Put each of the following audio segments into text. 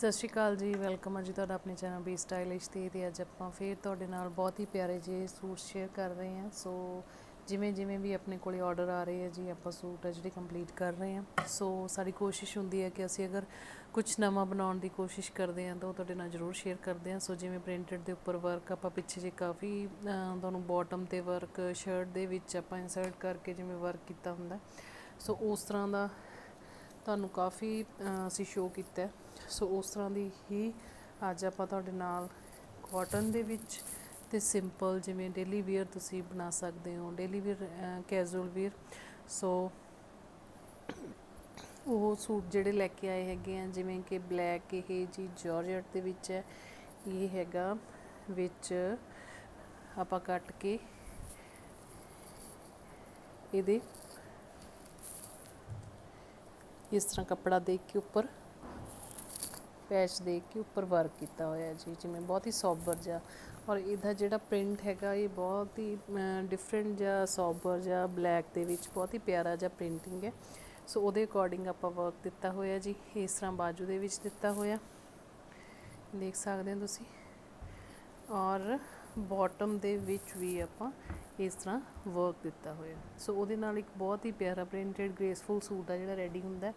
ਸਤਿ ਸ਼੍ਰੀ ਅਕਾਲ ਜੀ, ਵੈਲਕਮ ਹੈ ਜੀ ਤੁਹਾਡਾ ਆਪਣੇ ਚੈਨਲ ਬੀ ਸਟਾਈਲਿਸ਼ ਤੇ ਤੇ ਅੱਜ ਆਪਾਂ ਫੇਰ ਤੁਹਾਡੇ ਨਾਲ ਬਹੁਤ ਹੀ ਪਿਆਰੇ ਜਿਹੇ ਸੂਟ ਸ਼ੇਅਰ ਕਰ ਰਹੇ ਹਾਂ। ਸੋ ਜਿਵੇਂ ਜਿਵੇਂ ਵੀ ਆਪਣੇ ਕੋਲੇ ਆਰਡਰ ਆ ਰਹੇ ਹੈ ਜੀ, ਆਪਾਂ ਸੂਟ ਆ ਜਿਹੜੇ ਕੰਪਲੀਟ ਕਰ ਰਹੇ ਹਾਂ। ਸੋ ਸਾਡੀ ਕੋਸ਼ਿਸ਼ ਹੁੰਦੀ ਹੈ ਕਿ ਅਸੀਂ ਅਗਰ ਕੁਝ ਨਵਾਂ ਬਣਾਉਣ ਦੀ ਕੋਸ਼ਿਸ਼ ਕਰਦੇ ਹਾਂ, ਤਾਂ ਉਹ ਤੁਹਾਡੇ ਨਾਲ ਜ਼ਰੂਰ ਸ਼ੇਅਰ ਕਰਦੇ ਹਾਂ। ਸੋ ਜਿਵੇਂ ਪ੍ਰਿੰਟਡ ਦੇ ਉੱਪਰ ਵਰਕ ਆਪਾਂ ਪਿੱਛੇ ਜੇ ਕਾਫੀ ਤੁਹਾਨੂੰ ਬਾਟਮ ਤੇ ਵਰਕ ਸ਼ਰਟ ਦੇ ਵਿੱਚ ਆਪਾਂ ਇਨਸਰਟ ਕਰਕੇ ਜਿਵੇਂ ਵਰਕ ਕੀਤਾ ਹੁੰਦਾ। ਸੋ ਉਸ ਤਰ੍ਹਾਂ ਦਾ ਤੁਹਾਨੂੰ ਕਾਫੀ ਅਸੀਂ ਸ਼ੋਅ ਕੀਤਾ ਸੋ ਉਸ ਤਰ੍ਹਾਂ ਦੀ ਹੀ ਅੱਜ ਆਪਾਂ ਤੁਹਾਡੇ ਨਾਲ ਕੋਟਨ ਦੇ ਵਿੱਚ ਅਤੇ ਸਿੰਪਲ ਜਿਵੇਂ ਡੇਲੀ ਵੇਅਰ ਤੁਸੀਂ ਬਣਾ ਸਕਦੇ ਹੋ daily wear casual wear so ਉਹ ਸੂਟ ਜਿਹੜੇ ਲੈ ਕੇ ਆਏ ਹੈਗੇ ਆ, ਜਿਵੇਂ ਕਿ ਬਲੈਕ ਇਹ ਜੀ ਜਾਰਜਟ ਦੇ ਵਿੱਚ ਹੈ, ਇਹ ਹੈਗਾ ਵਿੱਚ ਆਪਾਂ ਕੱਟ ਕੇ ਇਹਦੇ ਇਸ ਤਰ੍ਹਾਂ ਕੱਪੜਾ ਦੇ ਕੇ ਉੱਪਰ ਪੈਚ ਦੇ ਕੇ ਉੱਪਰ ਵਰਕ ਕੀਤਾ ਹੋਇਆ ਜੀ, ਜਿਵੇਂ ਬਹੁਤ ਹੀ ਸੌਬਰ ਜਿਹਾ। ਔਰ ਇਹਦਾ ਜਿਹੜਾ ਪ੍ਰਿੰਟ ਹੈਗਾ, ਇਹ ਬਹੁਤ ਹੀ ਡਿਫਰੈਂਟ ਜਿਹਾ ਸੌਬਰ ਜਿਹਾ ਬਲੈਕ ਦੇ ਵਿੱਚ ਬਹੁਤ ਹੀ ਪਿਆਰਾ ਜਿਹਾ ਪ੍ਰਿੰਟਿੰਗ ਹੈ। ਸੋ ਉਹਦੇ ਅਕੋਰਡਿੰਗ ਆਪਾਂ ਵਰਕ ਦਿੱਤਾ ਹੋਇਆ ਜੀ, ਇਸ ਤਰ੍ਹਾਂ ਬਾਜੂ ਦੇ ਵਿੱਚ ਦਿੱਤਾ ਹੋਇਆ। ਦੇਖ ਸਕਦੇ ਹੋ ਤੁਸੀਂ। ਔਰ ਬੋਟਮ ਦੇ ਵਿੱਚ ਵੀ ਆਪਾਂ ਇਸ ਤਰ੍ਹਾਂ ਵਰਕ ਦਿੱਤਾ ਹੋਇਆ। ਸੋ ਉਹਦੇ ਨਾਲ ਇੱਕ ਬਹੁਤ ਹੀ ਪਿਆਰਾ ਪ੍ਰਿੰਟਡ ਗ੍ਰੇਸਫੁਲ ਸੂਟ ਆ ਜਿਹੜਾ ਰੈਡੀ ਹੁੰਦਾ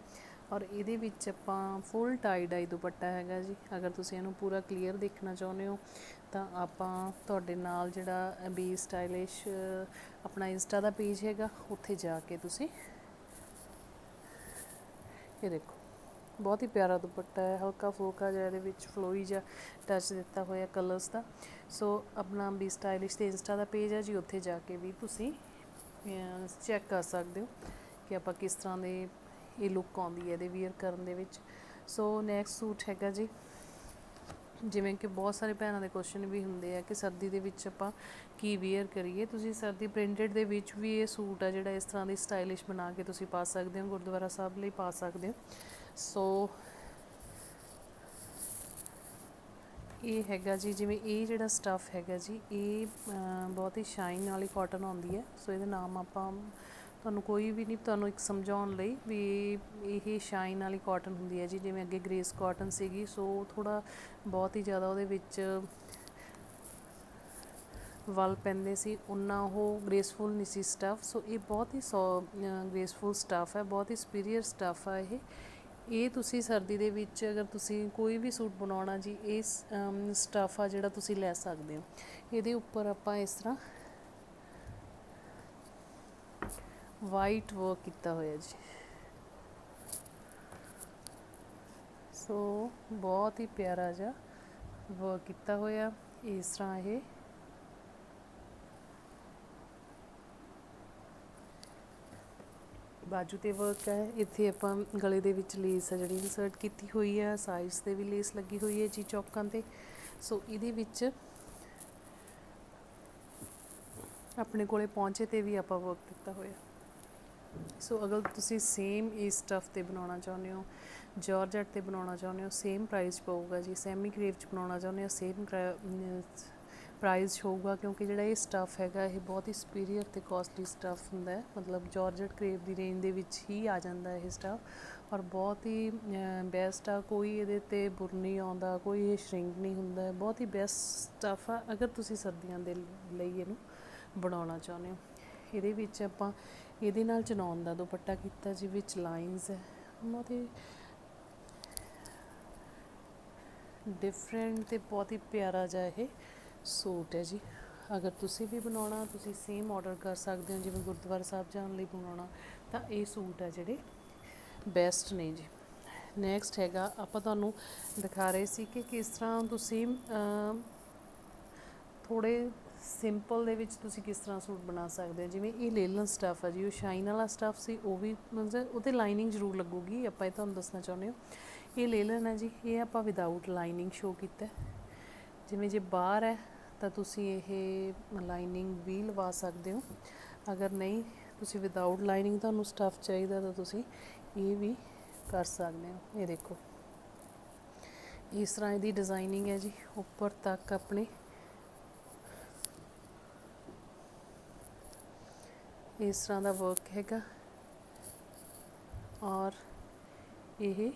ਔਰ ਇਹਦੇ ਵਿੱਚ ਆਪਾਂ ਫੁੱਲ ਟਾਈ ਡਾਈ ਦੁਪੱਟਾ ਹੈਗਾ ਜੀ। ਅਗਰ ਤੁਸੀਂ ਇਹਨੂੰ ਪੂਰਾ ਕਲੀਅਰ ਦੇਖਣਾ ਚਾਹੁੰਦੇ ਹੋ, ਤਾਂ ਆਪਾਂ ਤੁਹਾਡੇ ਨਾਲ ਜਿਹੜਾ ਬੀ ਸਟਾਈਲਿਸ਼ ਆਪਣਾ ਇੰਸਟਾ ਦਾ ਪੇਜ ਹੈਗਾ, ਉੱਥੇ ਜਾ ਕੇ ਤੁਸੀਂ ਇਹ ਦੇਖੋ। ਬਹੁਤ ਹੀ ਪਿਆਰਾ ਦੁਪੱਟਾ ਹੈ, ਹਲਕਾ ਫੁਲਕਾ ਜਿਹਾ ਇਹਦੇ ਵਿੱਚ ਫਲੋਈ ਜਿਹਾ ਟੱਚ ਦਿੱਤਾ ਹੋਇਆ ਕਲਰਸ ਦਾ। ਸੋ ਆਪਣਾ ਬੀ ਸਟਾਈਲਿਸ਼ ਤੇ ਇੰਸਟਾ ਦਾ ਪੇਜ ਹੈ ਜੀ, ਉੱਥੇ ਜਾ ਕੇ ਵੀ ਤੁਸੀਂ ਚੈੱਕ ਕਰ ਸਕਦੇ ਹੋ ਕਿ ਆਪਾਂ ਕਿਸ ਤਰ੍ਹਾਂ ਦੇ ਇਹ ਲੁੱਕ ਆਉਂਦੀ ਹੈ ਇਹਦੇ ਵੀਅਰ ਕਰਨ ਦੇ ਵਿੱਚ। ਸੋ ਨੈਕਸਟ ਸੂਟ ਹੈਗਾ ਜੀ, ਜਿਵੇਂ ਕਿ ਬਹੁਤ ਸਾਰੇ ਭੈਣਾਂ ਦੇ ਕੁਐਸਚਨ ਵੀ ਹੁੰਦੇ ਆ ਕਿ ਸਰਦੀ ਦੇ ਵਿੱਚ ਆਪਾਂ ਕੀ ਵੇਅਰ ਕਰੀਏ। ਤੁਸੀਂ ਸਰਦੀ ਪ੍ਰਿੰਟਡ ਦੇ ਵਿੱਚ ਵੀ ਇਹ ਸੂਟ ਆ ਜਿਹੜਾ ਇਸ ਤਰ੍ਹਾਂ ਦੀ ਸਟਾਈਲਿਸ਼ ਬਣਾ ਕੇ ਤੁਸੀਂ ਪਾ ਸਕਦੇ ਹੋ, ਗੁਰਦੁਆਰਾ ਸਾਹਿਬ ਲਈ ਪਾ ਸਕਦੇ ਹੋ। ਸੋ ਇਹ ਹੈਗਾ ਜੀ, ਜਿਵੇਂ ਇਹ ਜਿਹੜਾ ਸਟਫ ਹੈਗਾ ਜੀ, ਇਹ ਬਹੁਤ ਹੀ ਸ਼ਾਈਨ ਵਾਲੀ ਕਾਟਨ ਆਉਂਦੀ ਹੈ। ਸੋ ਇਹਦਾ ਨਾਮ ਆਪਾਂ ਤੁਹਾਨੂੰ ਕੋਈ ਵੀ ਨਹੀਂ, ਤੁਹਾਨੂੰ ਇੱਕ ਸਮਝਾਉਣ ਲਈ ਵੀ ਇਹ ਸ਼ਾਈਨ ਵਾਲੀ ਕਾਟਨ ਹੁੰਦੀ ਹੈ ਜੀ। ਜਿਵੇਂ ਅੱਗੇ ਗ੍ਰੇਸ ਕਾਟਨ ਸੀਗੀ, ਸੋ ਥੋੜਾ ਬਹੁਤ ਹੀ ਜ਼ਿਆਦਾ ਉਹਦੇ ਵਿੱਚ ਵਲ ਪੈਂਦੇ ਸੀ। ਉਨਾ ਉਹ ਗ੍ਰੇਸਫੁਲ ਨਹੀਂ ਸੀ ਸਟਫ ਸੋ ਇਹ ਬਹੁਤ ਹੀ ਸੋ ਗ੍ਰੇਸਫੁਲ ਸਟਫ ਹੈ, ਬਹੁਤ ਹੀ ਸੁਪੀਰੀਅਰ ਸਟਫ ਹੈ ਇਹ। ਇਹ ਤੁਸੀਂ ਸਰਦੀ ਦੇ ਵਿੱਚ ਅਗਰ ਤੁਸੀਂ ਕੋਈ ਵੀ ਸੂਟ ਬਣਾਉਣਾ ਜੀ, ਇਹ ਸਟਫ ਆ ਜਿਹੜਾ ਤੁਸੀਂ ਲੈ ਸਕਦੇ ਹੋ। ਇਹਦੇ ਉੱਪਰ ਆਪਾਂ ਇਸ ਤਰ੍ਹਾਂ ਵਾਈਟ ਵਰਕ ਕੀਤਾ ਹੋਇਆ ਜੀ। ਸੋ ਬਹੁਤ ਹੀ ਪਿਆਰਾ ਜਿਹਾ ਵਰਕ ਕੀਤਾ ਹੋਇਆ ਇਸ ਤਰ੍ਹਾਂ ਇਹ। ਬਾਜੂ ਤੇ ਵਰਕ ਹੈ। ਇੱਥੇ ਆਪਾਂ ਗਲੇ ਦੇ ਵਿੱਚ ਲੇਸ ਹੈ ਜਿਹੜੀ ਇਨਸਰਟ ਕੀਤੀ ਹੋਈ ਹੈ। ਸਾਈਡਸ ਤੇ ਵੀ ਲੇਸ ਲੱਗੀ ਹੋਈ ਹੈ ਜੀ ਚੌਕਾਂ ਤੇ। ਸੋ ਇਹਦੇ ਵਿੱਚ ਆਪਣੇ ਕੋਲੇ ਪਹੁੰਚੇ ਤੇ ਵੀ ਆਪਾਂ ਵਰਕ ਦਿੱਤਾ ਹੋਇਆ। ਸੋ ਅਗਰ ਤੁਸੀਂ ਸੇਮ ਇਸ ਸਟਫ ਤੇ ਬਣਾਉਣਾ ਚਾਹੁੰਦੇ ਹੋ ਜਾਰਜਟ ਤੇ ਬਣਾਉਣਾ ਚਾਹੁੰਦੇ ਹੋ ਸੇਮ ਪ੍ਰਾਈਸ ਪਊਗਾ ਜੀ। ਸੈਮੀ ਕ੍ਰੇਪ ਚ ਬਣਾਉਣਾ ਚਾਹੁੰਦੇ ਹੋ ਸੇਮ ਪ੍ਰਾਈਸ ਹੋਊਗਾ ਕਿਉਂਕਿ ਜਿਹੜਾ ਇਹ ਸਟੱਫ ਹੈਗਾ, ਇਹ ਬਹੁਤ ਹੀ ਸੁਪੀਰੀਅਰ ਤੇ ਕਾਸਟਲੀ ਸਟੱਫ ਹੁੰਦਾ ਹੈ। ਮਤਲਬ ਜਾਰਜਟ ਕ੍ਰੇਪ ਦੀ ਰੇਂਜ ਦੇ ਵਿੱਚ ਹੀ ਆ ਜਾਂਦਾ ਹੈ ਇਹ ਸਟੱਫ ਔਰ ਬਹੁਤ ਹੀ ਬੈਸਟ ਆ। ਕੋਈ ਇਹਦੇ ਤੇ ਬੁਰ ਨਹੀਂ ਆਉਂਦਾ, ਕੋਈ ਇਹ ਸ਼ਰਿੰਕ ਨਹੀਂ ਹੁੰਦਾ ਬਹੁਤ ਹੀ ਬੈਸਟ ਸਟੱਫ ਆ, ਅਗਰ ਤੁਸੀਂ ਸਰਦੀਆਂ ਦੇ ਲਈ ਇਹਨੂੰ ਬਣਾਉਣਾ ਚਾਹੁੰਦੇ ਹੋ। ਇਹਦੇ ਵਿੱਚ ਆਪਾਂ ਇਹਦੇ ਨਾਲ ਚਨਾਉਣ ਦਾ ਦੁਪੱਟਾ ਕੀਤਾ ਜੀ, ਵਿੱਚ ਲਾਈਨਸ ਹੈ। ਬਹੁਤ ਹੀ ਡਿਫਰੈਂਟ ਤੇ ਬਹੁਤ ਹੀ ਪਿਆਰਾ ਜਿਹਾ ਇਹ ਸੂਟ ਹੈ ਜੀ। ਅਗਰ ਤੁਸੀਂ ਵੀ ਬਣਾਉਣਾ ਤੁਸੀਂ ਸੇਮ ਆਰਡਰ ਕਰ ਸਕਦੇ ਹੋ ਜਿਵੇਂ ਗੁਰਦੁਆਰਾ ਸਾਹਿਬ ਜਾਣ ਲਈ ਬਣਾਉਣਾ ਤਾਂ ਇਹ ਸੂਟ ਆ ਜਿਹੜੇ ਬੈਸਟ ਨੇ ਜੀ। ਨੈਕਸਟ ਹੈਗਾ ਆਪਾਂ ਤੁਹਾਨੂੰ ਦਿਖਾ ਰਹੇ ਸੀ ਕਿ ਕਿਸ ਤਰ੍ਹਾਂ ਤੁਸੀਂ ਅਮ, ਥੋੜੇ ਸਿੰਪਲ ਦੇ ਵਿੱਚ ਤੁਸੀਂ ਕਿਸ ਤਰ੍ਹਾਂ ਸੂਟ ਬਣਾ ਸਕਦੇ ਹੋ। ਜਿਵੇਂ ਇਹ ਲੇਲਨ ਸਟਫ ਆ ਜੀ ਉਹ ਸ਼ਾਈਨ ਵਾਲਾ ਸਟਫ ਸੀ ਉਹ ਵੀ ਮਤਲਬ ਉਹਤੇ ਲਾਈਨਿੰਗ ਜ਼ਰੂਰ ਲੱਗੂਗੀ ਆਪਾਂ ਇਹ ਤੁਹਾਨੂੰ ਦੱਸਣਾ ਚਾਹੁੰਦੇ ਹਾਂ। ਇਹ ਲੇਲਨ ਹੈ ਜੀ ਇਹ ਆਪਾਂ ਵਿਦਆਊਟ ਲਾਈਨਿੰਗ ਸ਼ੋ ਕੀਤਾ ਜਿਵੇਂ ਜੇ ਬਾਹਰ ਹੈ ਤਾਂ ਤੁਸੀਂ ਇਹ ਲਾਈਨਿੰਗ ਵੀ ਲਵਾ ਸਕਦੇ ਹੋ। ਅਗਰ ਨਹੀਂ, ਤੁਸੀਂ ਵਿਦਆਊਟ ਲਾਈਨਿੰਗ ਤੁਹਾਨੂੰ ਸਟਫ ਚਾਹੀਦਾ ਤਾਂ ਤੁਸੀਂ ਇਹ ਵੀ ਕਰ ਸਕਦੇ ਹੋ। ਇਹ ਦੇਖੋ। ਇਸ ਤਰ੍ਹਾਂ ਇਹਦੀ ਡਿਜ਼ਾਈਨਿੰਗ ਹੈ ਜੀ। ਉੱਪਰ ਤੱਕ ਆਪਣੇ ਇਸ ਤਰ੍ਹਾਂ ਦਾ ਵਰਕ ਹੈਗਾ। ਔਰ ਇਹ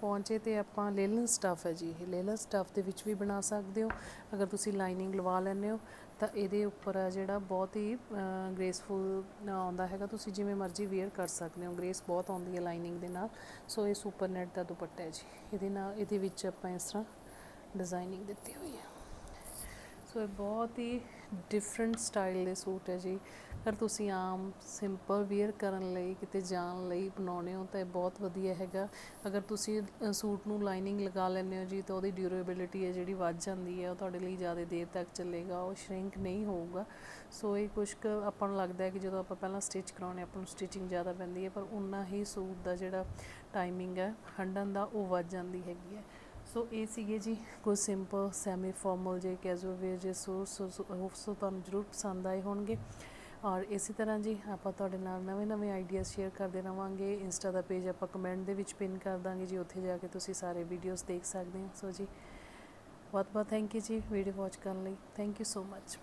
ਪਹੁੰਚੇ ਤੇ ਆਪਾਂ ਲੇਲਨ ਸਟਫ ਹੈ ਜੀ। ਇਹ ਲੇਲਨ ਸਟਫ ਦੇ ਵਿੱਚ ਵੀ ਬਣਾ ਸਕਦੇ ਹੋ। ਅਗਰ ਤੁਸੀਂ ਲਾਈਨਿੰਗ ਲਵਾ ਲੈਂਦੇ ਹੋ, ਤਾਂ ਇਹਦੇ ਉੱਪਰ ਆ ਜਿਹੜਾ ਬਹੁਤ ਹੀ ਗ੍ਰੇਸਫੁਲ ਆਉਂਦਾ ਹੈਗਾ। ਤੁਸੀਂ ਜਿਵੇਂ ਮਰਜ਼ੀ ਵੇਅਰ ਕਰ ਸਕਦੇ ਹੋ। ਗ੍ਰੇਸ ਬਹੁਤ ਆਉਂਦੀ ਹੈ ਲਾਈਨਿੰਗ ਦੇ ਨਾਲ। ਸੋ ਇਹ ਸੁਪਰ ਨੈਟ ਦਾ ਦੁਪੱਟਾ ਹੈ ਜੀ। ਇਹਦੇ ਨਾਲ, ਇਹਦੇ ਵਿੱਚ ਆਪਾਂ ਇਸ ਤਰ੍ਹਾਂ ਡਿਜ਼ਾਈਨਿੰਗ ਦਿੱਤੀ ਹੋਈ ਹੈ। ਸੋ ਇਹ ਬਹੁਤ ਹੀ ਡਿਫਰੈਂਟ ਸਟਾਈਲ ਦੇ ਸੂਟ ਹੈ ਜੀ। ਅਗਰ ਤੁਸੀਂ ਆਮ ਸਿੰਪਲ ਵੇਅਰ ਕਰਨ ਲਈ, ਕਿਤੇ ਜਾਣ ਲਈ ਬਣਾਉਣੇ ਹੋ, ਤਾਂ ਇਹ ਬਹੁਤ ਵਧੀਆ ਹੈਗਾ। ਅਗਰ ਤੁਸੀਂ ਸੂਟ ਨੂੰ ਲਾਈਨਿੰਗ ਲਗਾ ਲੈਂਦੇ ਹੋ ਜੀ, ਤਾਂ ਉਹਦੀ ਡਿਊਰੇਬਿਲਿਟੀ ਹੈ ਜਿਹੜੀ ਵੱਧ ਜਾਂਦੀ ਹੈ, ਉਹ ਤੁਹਾਡੇ ਲਈ ਜ਼ਿਆਦਾ ਦੇਰ ਤੱਕ ਚੱਲੇਗਾ, ਉਹ ਸ਼ਰਿੰਕ ਨਹੀਂ ਹੋਊਗਾ। ਸੋ ਇਹ ਕੁਛ ਕੁ ਆਪਾਂ ਨੂੰ ਲੱਗਦਾ ਹੈ ਕਿ ਜਦੋਂ ਆਪਾਂ ਪਹਿਲਾਂ ਸਟਿਚ ਕਰਾਉਣੇ ਆਪਾਂ ਨੂੰ ਸਟਿਚਿੰਗ ਜ਼ਿਆਦਾ ਪੈਂਦੀ ਹੈ, ਪਰ ਉਨਾ ਹੀ ਸੂਟ ਦਾ ਜਿਹੜਾ ਟਾਈਮਿੰਗ ਹੈ, ਹੰਡਣ ਦਾ ਉਹ ਵੱਧ ਜਾਂਦੀ ਹੈਗੀ ਹੈ। ਸੋ ਇਹ ਸੀਗੇ ਜੀ ਕੁਝ ਸਿੰਪਲ ਸੈਮੀ ਫਾਰਮਲ ਜੇ ਕੈਜੂਅਲ ਵੇਅਰ ਜੇ ਸੂਟ ਸੋ ਸੋ ਤੁਹਾਨੂੰ ਜ਼ਰੂਰ ਪਸੰਦ ਆਏ ਹੋਣਗੇ। ਔਰ ਇਸੇ ਤਰ੍ਹਾਂ ਜੀ ਆਪਾਂ ਤੁਹਾਡੇ ਨਾਲ ਨਵੇਂ ਨਵੇਂ ਆਈਡੀਆਜ਼ ਸ਼ੇਅਰ ਕਰਦੇ ਰਵਾਂਗੇ। ਇੰਸਟਾ ਦਾ ਪੇਜ ਆਪਾਂ ਕਮੈਂਟ ਦੇ ਵਿੱਚ ਪਿਨ ਕਰ ਦਾਂਗੇ ਜੀ, ਉੱਥੇ ਜਾ ਕੇ ਤੁਸੀਂ ਸਾਰੇ ਵੀਡੀਓਜ਼ ਦੇਖ ਸਕਦੇ ਹੋ। ਸੋ ਜੀ ਬਹੁਤ ਬਹੁਤ ਥੈਂਕ ਯੂ ਜੀ ਵੀਡੀਓ ਵਾਚ ਕਰਨ ਲਈ। Thank you so much